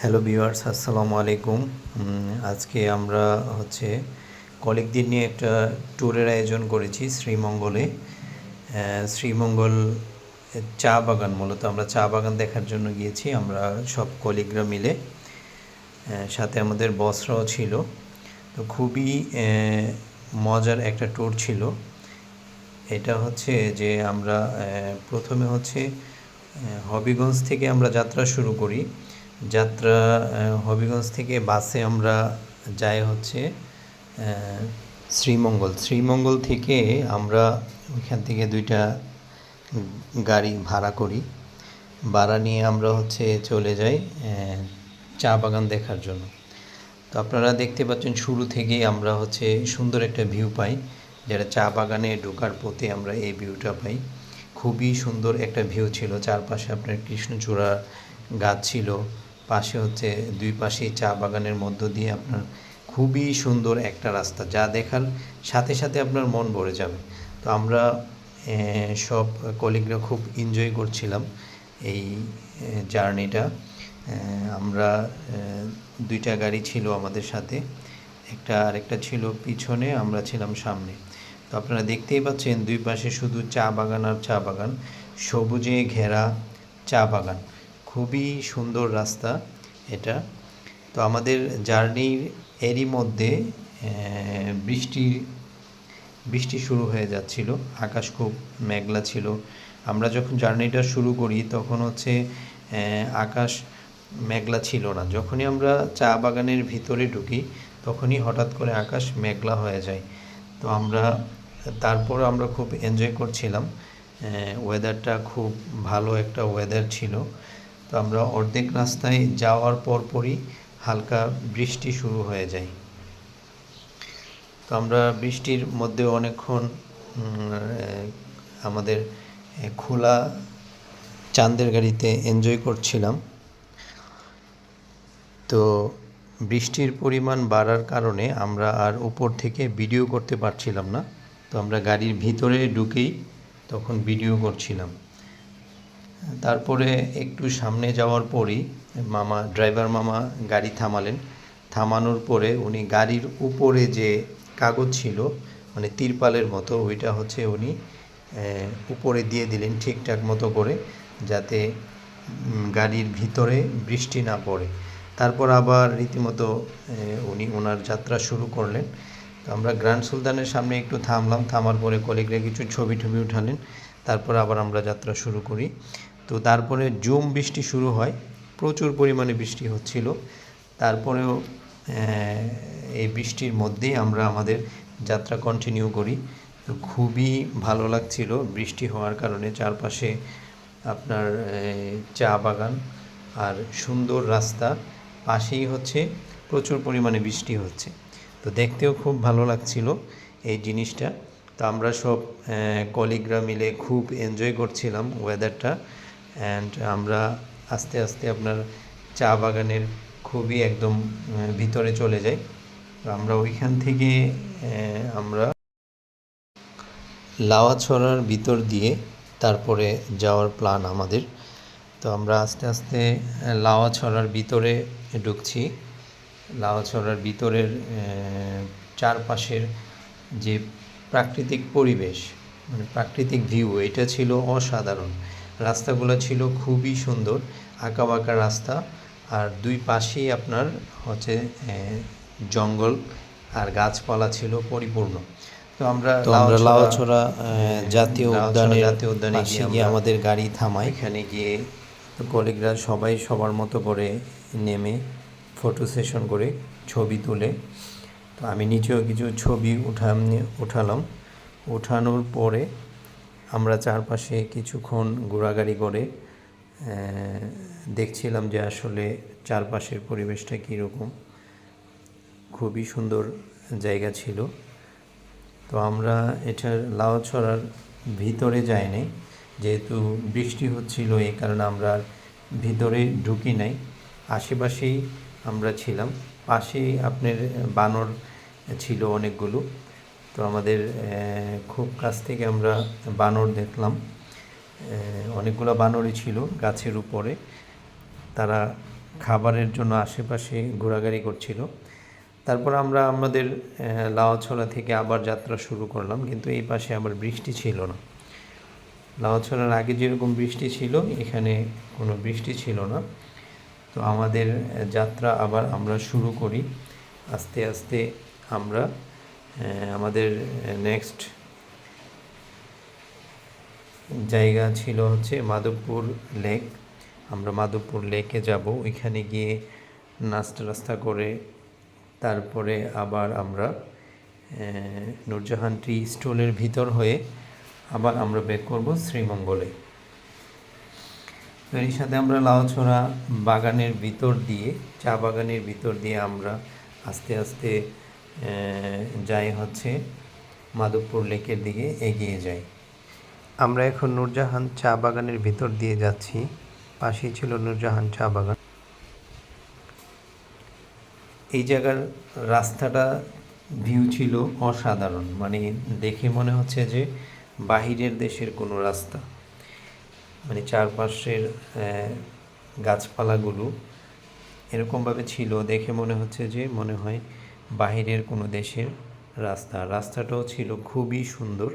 Hello viewers আসসালামু আলাইকুম আজকে আমরা হচ্ছে কলিগদের নিয়ে একটা ট্যুরের আয়োজন করেছি শ্রীমঙ্গলে। শ্রীমঙ্গল চা বাগান, মূলত আমরা চা বাগান দেখার জন্য গিয়েছি। আমরা সব কলিগরা মিলে সাথে আমাদের বসরাও ছিল। তো খুবই মজার একটা ট্যুর ছিল। এটা হচ্ছে যে আমরা প্রথমে হচ্ছে হবিগঞ্জ থেকে আমরা যাত্রা শুরু করি। যাত্রা হবিগঞ্জ থেকে বাসে আমরা যাই হচ্ছে শ্রীমঙ্গল। শ্রীমঙ্গল থেকে আমরা ওইখান থেকে দুইটা গাড়ি ভাড়া করি। ভাড়া নিয়ে আমরা হচ্ছে চলে যাই চা বাগান দেখার জন্য। তো আপনারা দেখতে পাচ্ছেন শুরু থেকেই আমরা হচ্ছে সুন্দর একটা ভিউ পাই। যেটা চা বাগানে ঢোকার পথে আমরা এই ভিউটা পাই। খুবই সুন্দর একটা ভিউ ছিল। চারপাশে আপনার কৃষ্ণচূড়া গাছ ছিল। পাশে হচ্ছে দুই পাশেই চা বাগানের মধ্য দিয়ে আপনার খুবই সুন্দর একটা রাস্তা, যা দেখার সাথে সাথে আপনার মন ভরে যাবে। তো আমরা সব কলিগরা খুব এনজয় করছিলাম এই জার্নিটা আমরা দুইটা গাড়ি ছিল আমাদের সাথে, একটা আরেকটা ছিল পিছনে, আমরা ছিলাম সামনে। তো আপনারা দেখতেই পাচ্ছেন দুই পাশে শুধু চা বাগান আর চা বাগান, সবুজে ঘেরা চা বাগান। খুবই সুন্দর রাস্তা এটা। তো আমাদের জার্নির এরই মধ্যে বৃষ্টির বৃষ্টি শুরু হয়ে যাচ্ছিল, আকাশ খুব মেঘলা ছিল। আমরা যখন জার্নিটা শুরু করি, তখন হচ্ছে আকাশ মেঘলা ছিল না। যখনই আমরা চা বাগানের ভিতরে ঢুকি, তখনই হঠাৎ করে আকাশ মেঘলা হয়ে যায়। তো আমরা, তারপর আমরা খুব এনজয় করছিলাম। ওয়েদারটা খুব ভালো একটা ওয়েদার ছিল। তো আমরা অর্ধেক রাস্তায় যাওয়ার পরপরই হালকা বৃষ্টি শুরু হয়ে যায়। তো আমরা বৃষ্টির মধ্যে অনেকক্ষণ আমাদের খোলা চাঁদের গাড়িতে এনজয় করছিলাম। তো বৃষ্টির পরিমাণ বাড়ার কারণে আমরা আর উপর থেকে ভিডিও করতে পারছিলাম না। তো আমরা গাড়ির ভিতরে ঢুকেই তখন ভিডিও করছিলাম। তারপরে একটু সামনে যাওয়ার পরই মামা, ড্রাইভার মামা গাড়ি থামালেন। থামানোর পরে উনি গাড়ির উপরে যে কাগজ ছিল মানে তিরপালের মতো, ওইটা হচ্ছে উনি উপরে দিয়ে দিলেন ঠিকঠাক মতো করে, যাতে গাড়ির ভিতরে বৃষ্টি না পড়ে। তারপর আবার রীতিমতো উনি ওনার যাত্রা শুরু করলেন। তো আমরা গ্র্যান্ড সুলতানের সামনে একটু থামলাম। থামার পরে কলিগরা কিছু ছবি টবি উঠালেন। তারপর আবার আমরা যাত্রা শুরু করি। তো তারপরে জুম বৃষ্টি শুরু হয়, প্রচুর পরিমাণে বৃষ্টি হচ্ছিল। তারপরেও এই বৃষ্টির মধ্যেই আমরা আমাদের যাত্রা কন্টিনিউ করি। তো খুবই ভালো লাগছিল বৃষ্টি হওয়ার কারণে, চারপাশে আপনার চা বাগান আর সুন্দর রাস্তা পাশেই হচ্ছে, প্রচুর পরিমাণে বৃষ্টি হচ্ছে। তো দেখতেও খুব ভালো লাগছিল এই জিনিসটা। তো আমরা সব কলিগরা মিলে খুব এনজয় করছিলাম ওয়েদারটা অ্যান্ড আমরা আস্তে আস্তে আপনার চা বাগানের খুবই একদম ভিতরে চলে যাই। আমরা ওইখান থেকে আমরা লাওয়াছড়ার ভিতর দিয়ে তারপরে যাওয়ার প্ল্যান আমাদের। তো আমরা আস্তে আস্তে আহ, লাওয়াছড়ার ভিতরে ঢুকছি। লাওয়াছড়ার ভিতরের চারপাশের যে প্রাকৃতিক পরিবেশ মানে প্রাকৃতিক ভিউ এটা ছিল অসাধারণ। রাস্তাগুলো ছিল খুবই সুন্দর আঁকা বাঁকা রাস্তা। আর দুই পাশেই আপনার হচ্ছে জঙ্গল আর গাছপালা ছিল পরিপূর্ণ। তো আমরা তো আমরা লাউছড়া লাউছড়া, জাতীয় উদ্যানের জাতীয় উদ্যানে গিয়ে আমাদের গাড়ি থামাই। এখানে গিয়ে কলিগরা সবাই সবার মতো করে নেমে ফটো সেশন করে ছবি তুলে। তো আমি নিজেও কিছু ছবি উঠাম উঠালাম। উঠানোর পরে আমরা চারপাশে কিছুক্ষণ ঘোরাঘুরি করে দেখছিলাম যে আসলে চারপাশের পরিবেশটা কীরকম। খুবই সুন্দর জায়গা ছিল। তো আমরা এটার লাউছড়ার ভিতরে যাইনি। যেহেতু বৃষ্টি হচ্ছিল, এই কারণে আমরা ভিতরে ঢুকি নাই। আশেপাশেই আমরা ছিলাম। পাশেই আপনার বানর ছিল অনেকগুলো। তো আমাদের খুব কাছ থেকে আমরা বানর দেখলাম। অনেকগুলো বানরই ছিল গাছের উপরে। তারা খাবারের জন্য আশেপাশে ঘোরাঘুরি করছিল। তারপর আমরা আমাদের লাউছড়া থেকে আবার যাত্রা শুরু করলাম, কিন্তু এই পাশে আবার বৃষ্টি ছিল না। লাউছড়ার আগে যেরকম বৃষ্টি ছিল, এখানে কোনো বৃষ্টি ছিল না। তো আমাদের যাত্রা আবার আমরা শুরু করি। আস্তে আস্তে আমরা আমাদের নেক্সট জায়গা ছিল হচ্ছে মাধবপুর লেক আমরা মাধবপুর লেকে যাব। ওইখানে গিয়ে নাস্তা রাস্তা করে তারপরে আবার আমরা নূরজাহান টি স্টলের ভিতর হয়ে আবার আমরা বেক করব শ্রীমঙ্গলে। এর সাথে আমরা লাউছড়া বাগানের ভিতর দিয়ে, চা বাগানের ভিতর দিয়ে আমরা আস্তে আস্তে যাই হচ্ছে, মাধবপুর লেকের দিকে এগিয়ে যাই। আমরা এখন নূরজাহান চা বাগানের ভিতর দিয়ে যাচ্ছি। পাশেই ছিল নূরজাহান চা বাগান। এই জায়গার রাস্তাটা ভিউ ছিল অসাধারণ। মানে দেখে মনে হচ্ছে যে বাহিরের দেশের কোনো রাস্তা। মানে চারপাশের গাছপালাগুলো এরকমভাবে ছিল। দেখে মনে হচ্ছে যে মনে হয় বাহিরের কোনো দেশের রাস্তা। রাস্তাটাও ছিল খুবই সুন্দর,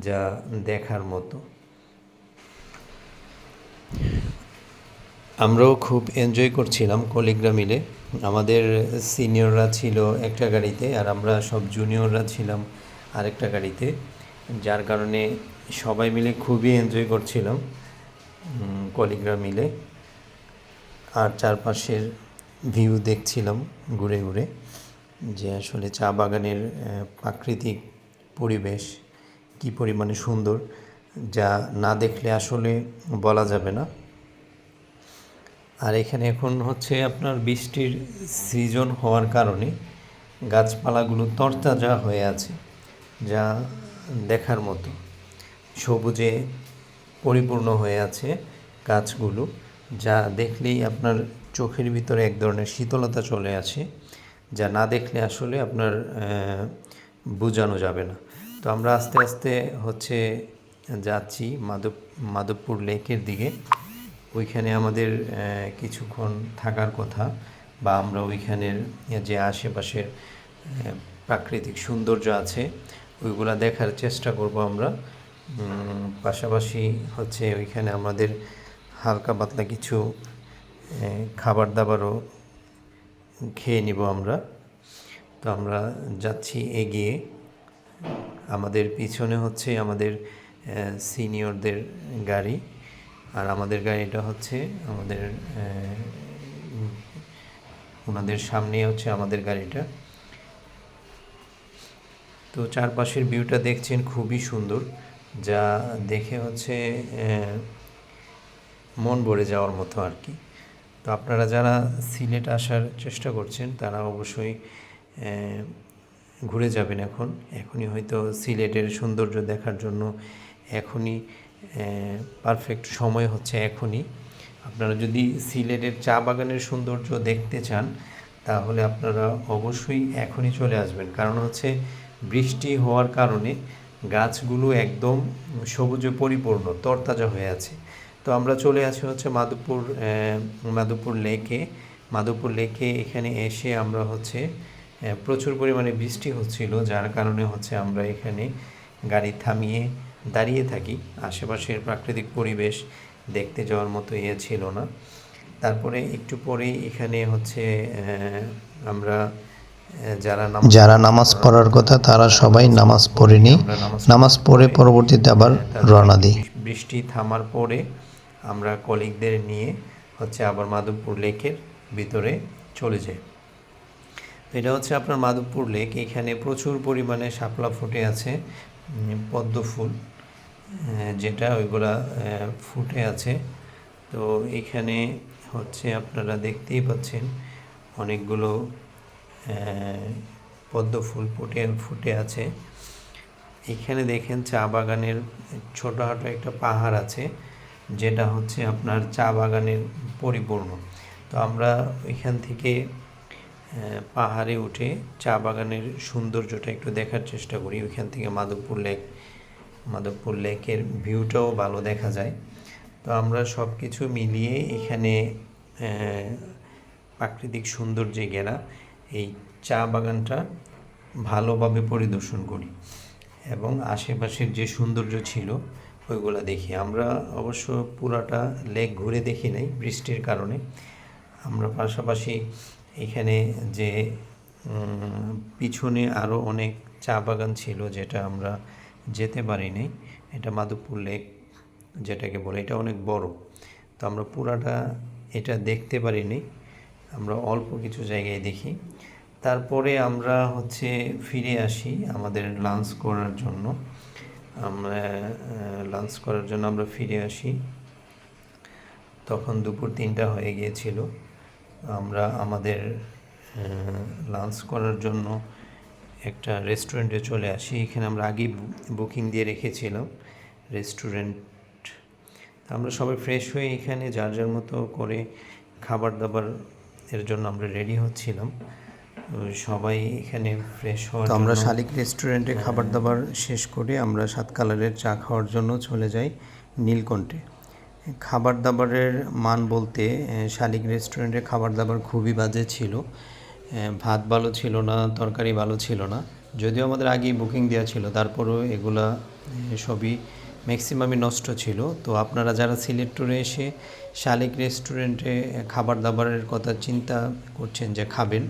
যা দেখার মতো। আমরাও খুব এনজয় করছিলাম কলিগরা মিলে। আমাদের সিনিয়ররা ছিল একটা গাড়িতে, আর আমরা সব জুনিয়ররা ছিলাম আরেকটা গাড়িতে, যার কারণে সবাই মিলে খুবই এনজয় করছিলাম কলিগরা মিলে। আর চারপাশের ভিউ দেখছিলাম ঘুরে ঘুরে। যে আসলে চা বাগানের প্রাকৃতিক পরিবেশ কী পরিমাণে সুন্দর যা না দেখলে আসলে বলা যাবে না। আর এখানে এখন হচ্ছে আপনার বৃষ্টির সিজন হওয়ার কারণে গাছপালাগুলো তরতাজা হয়ে আছে, যা দেখার মতো। সবুজে পরিপূর্ণ হয়ে আছে গাছগুলো, যা দেখলেই আপনার চোখের ভিতরে এক ধরনের শীতলতা চলে আসে। যা না দেখলে আসলে আপনার বোঝানো যাবে না। তো আমরা আস্তে আস্তে হচ্ছে যাচ্ছি মাধব, মাধবপুর লেকের দিকে। ওইখানে আমাদের কিছুক্ষণ থাকার কথা বা আমরা ওইখানের যে আশেপাশের প্রাকৃতিক সৌন্দর্য আছে, ওইগুলা দেখার চেষ্টা করব আমরা। পাশাপাশি হচ্ছে ওইখানে আমাদের হালকা পাতলা কিছু খাবার দাবারও খেয়ে নিব আমরা। তো আমরা যাচ্ছি এগিয়ে। আমাদের পিছনে হচ্ছে আমাদের সিনিয়রদের গাড়ি। আর আমাদের গাড়িটা হচ্ছে আমাদের ওনাদের সামনে হচ্ছে আমাদের গাড়িটা। তো চারপাশের ভিউটা দেখছেন, খুবই সুন্দর। যা দেখে হচ্ছে মন ভরে যাওয়ার মতো আর কি। তো আপনারা যারা সিলেট আসার চেষ্টা করছেন, তারা অবশ্যই ঘুরে যাবেন এখন। এখনই হয়তো সিলেটের সৌন্দর্য দেখার জন্য এখনই পারফেক্ট সময় হচ্ছে এখনই। আপনারা যদি সিলেটের চা বাগানের সৌন্দর্য দেখতে চান, তাহলে আপনারা অবশ্যই এখনই চলে আসবেন। কারণ হচ্ছে বৃষ্টি হওয়ার কারণে গাছগুলো একদম সবুজে পরিপূর্ণ, তরতাজা হয়ে আছে। তো আমরা চলে আসি হচ্ছে মাধবপুর মাধবপুর লেকে। মাধবপুর লেকে এখানে এসে আমরা হচ্ছে প্রচুর পরিমাণে বৃষ্টি হচ্ছিল যার কারণে হচ্ছে আমরা এখানে গাড়ি থামিয়ে দাঁড়িয়ে থাকি। আশেপাশের প্রাকৃতিক পরিবেশ দেখতে যাওয়ার মতো ইয়ে ছিল না। তারপরে একটু পরেই এখানে হচ্ছে আমরা যারা যারা নামাজ পড়ার কথা তারা সবাই নামাজ পড়েনি। নামাজ পড়ে পরবর্তীতে আবার রওনা দিই। বৃষ্টি থামার পরে আমরা কলিগদের নিয়ে হচ্ছে আবার মাধবপুর লেকের ভিতরে চলে যাই। তো এটা হচ্ছে আপনার মাধবপুর লেক। এখানে প্রচুর পরিমাণে শাপলা ফুটে আছে পদ্ম ফুল যেটা ওইগুলা ফুটে আছে। তো এখানে হচ্ছে আপনারা দেখতেই পাচ্ছেন অনেকগুলো পদ্ম ফুল ফুটে ফুটে আছে। এখানে দেখেন চা বাগানের ছোটোখাটো একটা পাহাড় আছে। যেটা হচ্ছে আপনার চা বাগানের পরিপূর্ণ। তো আমরা এখান থেকে পাহাড়ে উঠে চা বাগানের সৌন্দর্যটা একটু দেখার চেষ্টা করি। ওইখান থেকে মাধবপুর লেক, মাধবপুর লেকের ভিউটাও ভালো দেখা যায়। তো আমরা সব কিছু মিলিয়ে এখানে প্রাকৃতিক সৌন্দর্যে ঘেরা এই চা বাগানটা ভালোভাবে পরিদর্শন করি। এবং আশেপাশের যে সৌন্দর্য ছিল ওইগুলো দেখি। আমরা অবশ্য পুরাটা লেক ঘুরে দেখি নাই বৃষ্টির কারণে। আমরা পাশাপাশি এখানে যে পিছনে আরও অনেক চা বাগান ছিল যেটা আমরা যেতে পারিনি, এটা মাধবপুর লেক যেটাকে বলে, এটা অনেক বড়। তো আমরা পুরাটা এটা দেখতে পারিনি, আমরা অল্প কিছু জায়গায় দেখি। তারপরে আমরা হচ্ছে ফিরে আসি আমাদের লাঞ্চ করার জন্য। আমরা লাঞ্চ করার জন্য আমরা ফিরে আসি। তখন দুপুর তিনটা হয়ে গিয়েছিল। আমরা আমাদের লাঞ্চ করার জন্য একটা রেস্টুরেন্টে চলে আসি। এখানে আমরা আগেই বুকিং দিয়ে রেখেছিলাম রেস্টুরেন্ট আমরা সবাই ফ্রেশ হয়ে এখানে যার যার মতো করে খাবার দাবার এর জন্য আমরা রেডি হচ্ছিলাম। সবাই এখানে ফ্রেশ হওয়ার তো আমরা শালিক রেস্টুরেন্টে খাবার দাবার শেষ করে আমরা সাত কালারের চা খাওয়ার জন্য চলে যাই নীলকণ্ঠে। খাবার দাবারের মান বলতে শালিক রেস্টুরেন্টের খাবার দাবার খুবই বাজে ছিল। ভাত ভালো ছিল না তরকারি ভালো ছিল না। যদিও আমাদের আগেই বুকিং দেওয়া ছিল তারপরেও এগুলা সবই ম্যাক্সিমামই নষ্ট ছিল। তো আপনারা যারা সিলেট ট্যুরে এসে শালিক রেস্টুরেন্টে খাবার দাবারের কথা চিন্তা করছেন যে খাবেন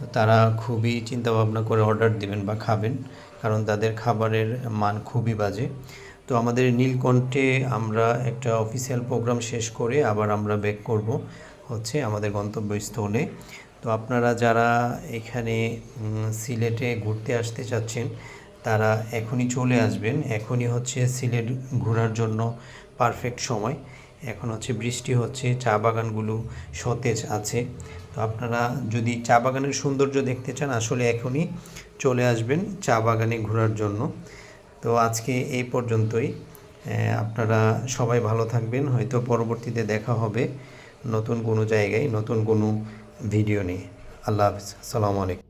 তো তারা খুবই চিন্তা ভাবনা করে অর্ডার দিবেন বা খাবেন, কারণ তাদের খাবারের মান খুবই বাজে। তো আমাদের নীলকণ্ঠে আমরা একটা অফিসিয়াল প্রোগ্রাম শেষ করে আবার আমরা ব্যাক করব হচ্ছে আমাদের গন্তব্যস্থলে। তো আপনারা যারা এখানে সিলেটে ঘুরতে আসতে চাচ্ছেন, তারা এখনই চলে আসবেন। এখনই হচ্ছে সিলেট ঘোরার জন্য পারফেক্ট সময়। এখন হচ্ছে বৃষ্টি হচ্ছে, চা বাগানগুলো সতেজ আছে। তো আপনারা যদি চা বাগানের সৌন্দর্য দেখতে চান, আসলে এখনই চলে আসবেন চা বাগানে ঘোরার জন্য। তো আজকে এই পর্যন্তই। আপনারা সবাই ভালো থাকবেন, হয়তো পরবর্তীতে দেখা হবে নতুন কোনো জায়গায়, নতুন কোনো ভিডিও নিয়ে। আল্লাহ হাফিজ, আসসালামু আলাইকুম।